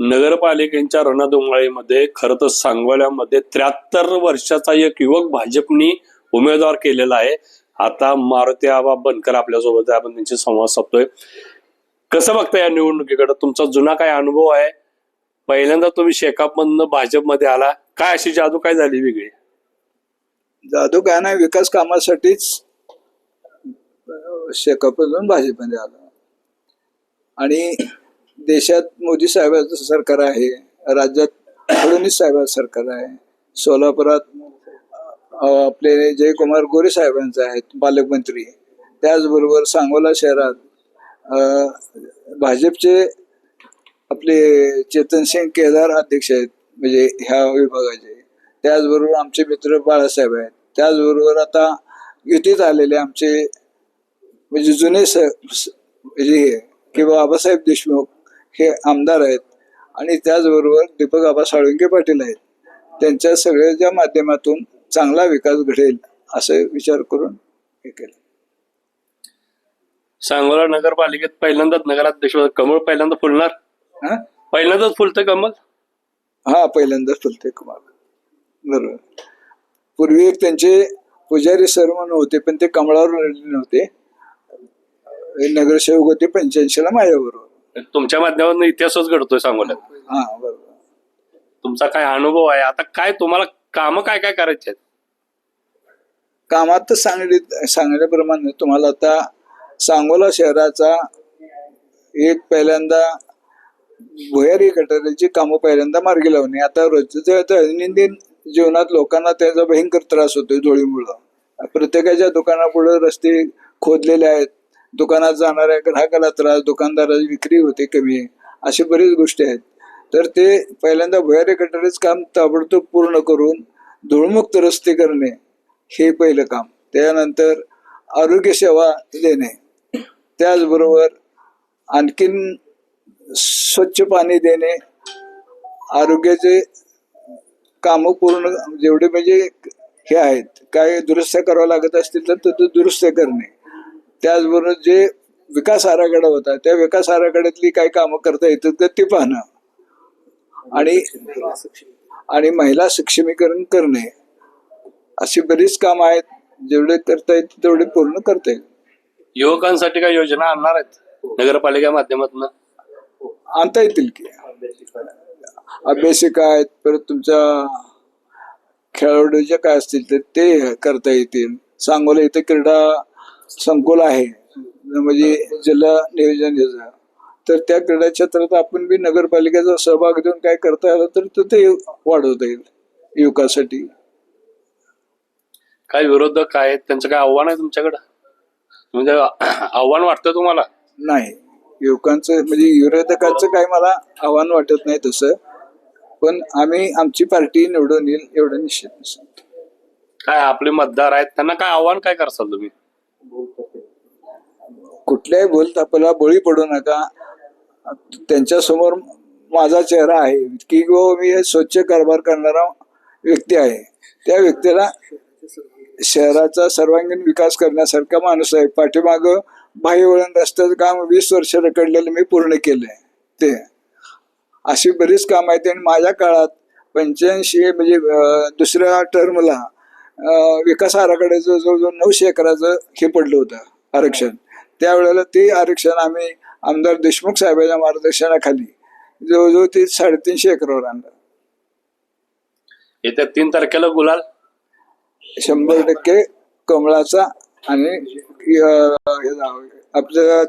नगरपालिकेच्या रणधुमाळीमध्ये खरं तर सांगोल्यामध्ये त्र्याहत्तर वर्षाचा एक युवक भाजपनी उमेदवार केलेला आहे. आता मारुती आबा बनकर आपल्यासोबत आपण त्यांची संवाद साधतोय. कसं बघता या निवडणुकीकडे? तुमचा जुना काय अनुभव आहे? पहिल्यांदा तुम्ही शेकापमधनं भाजपमध्ये आला. काय अशी जादू काय झाली वेगळी? जादू काय नाही. विकास कामासाठीच शेकापमधून भाजपमध्ये आला. आणि देशात मोदी साहेबांचं सरकार आहे राज्यात फडणवीस साहेबांचं सरकार आहे सोलापुरात आपले जयकुमार गोरे साहेबांचे आहेत पालकमंत्री. त्याचबरोबर सांगोला शहरात भाजपचे आपले चेतन सिंग केदार अध्यक्ष आहेत म्हणजे ह्या विभागाचे. त्याचबरोबर आमचे मित्र बाळासाहेब आहेत. त्याचबरोबर आता युतीत आलेले आमचे म्हणजे जुने स म्हणजे हे किंवा बाबासाहेब देशमुख हे आमदार आहेत. आणि त्याचबरोबर दीपक आबा साळुंके पाटील आहेत. त्यांच्या सगळ्याच्या माध्यमातून चांगला विकास घडेल असे विचार करून हे केलं. सांगोला नगरपालिकेत पहिल्यांदाच नगराध्यक्ष कमळ पहिल्यांदा फुलणार? हा? पहिल्यांदाच फुलतं कमल हा पहिल्यांदाच फुलते कुमार बरोबर. पूर्वी एक त्यांचे पुजारी सर म्हणून होते पण ते कमळावर लढले नव्हते. हे नगरसेवक होते पंच्याऐंशीला माझ्याबरोबर तुमच्या माध्यमातून इतिहासच घडतोय सांगोल्यात हा बरोबर. तुमचा काय अनुभव आहे? आता काय तुम्हाला कामं काय काय करायचे आहेत? कामात तर सांगली सांगण्याप्रमाणे तुम्हाला आता सांगोला शहराचा एक पहिल्यांदा भुयारी गटाराची कामं पहिल्यांदा मार्गी लावणे. आता रोजच्या दैनंदिन जीवनात लोकांना त्याचा भयंकर त्रास होतोय धुळीमुळं. प्रत्येकाच्या दुकानापुढे रस्ते खोदलेले आहेत. दुकानात जाणाऱ्या ग्राहकाला त्रास दुकानदाराची विक्री होते कमी अशी बरीच गोष्टी आहेत. तर ते पहिल्यांदा भुयारी गटारीच काम ताबडतोब पूर्ण करून धूळमुक्त रस्ते करणे हे पहिलं काम. त्यानंतर आरोग्य सेवा देणे. त्याचबरोबर आणखीन स्वच्छ पाणी देणे आरोग्याचे कामं पूर्ण जेवढे म्हणजे हे आहेत काय दुरुस्त्या करावं लागत असतील तर दुरुस्त्या दुरुस्त करणे. त्याचबरोबर जे विकास आराखडा होता त्या विकास आराखड्यातली काय कामं करता येतात तर ते पाहणं. आणि आणि महिला सक्षमीकरण करणे. अशी बरीच कामं आहेत जेवढे करता येतील तेवढे पूर्ण करता येईल. युवकांसाठी काय योजना आणणार आहेत? नगरपालिका माध्यमातून? आणता येतील की. अभ्यासिका आहेत परत तुमच्या खेळाडूच्या काय असतील तर ते करता येतील. सांगोला इथे क्रीडा संकुल आहे. म्हणजे जिल्हा नियोजन याचं. तर त्या क्रीडा क्षेत्रात आपण बी नगरपालिकेचा सहभाग देऊन काय करता आलं तर तो ते वाढवता येईल युवकासाठी. काय विरोधक काय आहेत? त्यांचं काय आव्हान आहे तुमच्याकडं? म्हणजे आव्हान वाटतं तुम्हाला? नाही. युवकांचं म्हणजे विरोधकांचं काही मला आव्हान वाटत नाही तसं. पण आम्ही आमची पार्टी निवडून येईल एवढं निश्चित काय आपले मतदार आहेत त्यांना काय आव्हान काय करसाल तुम्ही? कुठल्याही बोलतापाला बळी पडू नका. त्यांच्यासमोर माझा चेहरा आहे. की गो मी स्वच्छ कारभार करणारा व्यक्ती आहे. त्या व्यक्तीला शहराचा सर्वांगीण विकास करण्यासारखा माणूस आहे. पाठीमाग भाईवळण रस्त्याचं काम वीस वर्ष रकडलेलं मी पूर्ण केलंय. ते. अशी बरीच काम आहेत. आणि माझ्या काळात पंच्याऐंशी म्हणजे दुसऱ्या टर्मला विकास आराखड्याचं जवळजवळ नऊशे एकराचं हे पडलं होतं आरक्षण. त्यावेळेला ते आरक्षण आम्ही आमदार देशमुख साहेबांच्या मार्गदर्शनाखाली जवळजवळ ते साडेतीनशे एकरावर आणलं. येत्या तीन तारखेला गुलाल? शंभर टक्के कमळाचा आणि आपल्या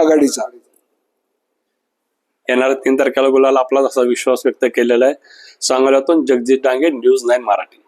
आघाडीचा. येणाऱ्या तीन तारखेला गुलाल आपला असा विश्वास व्यक्त केलेला आहे. सांगोल्यातून जगजित डांगे न्यूज नाईन मराठी.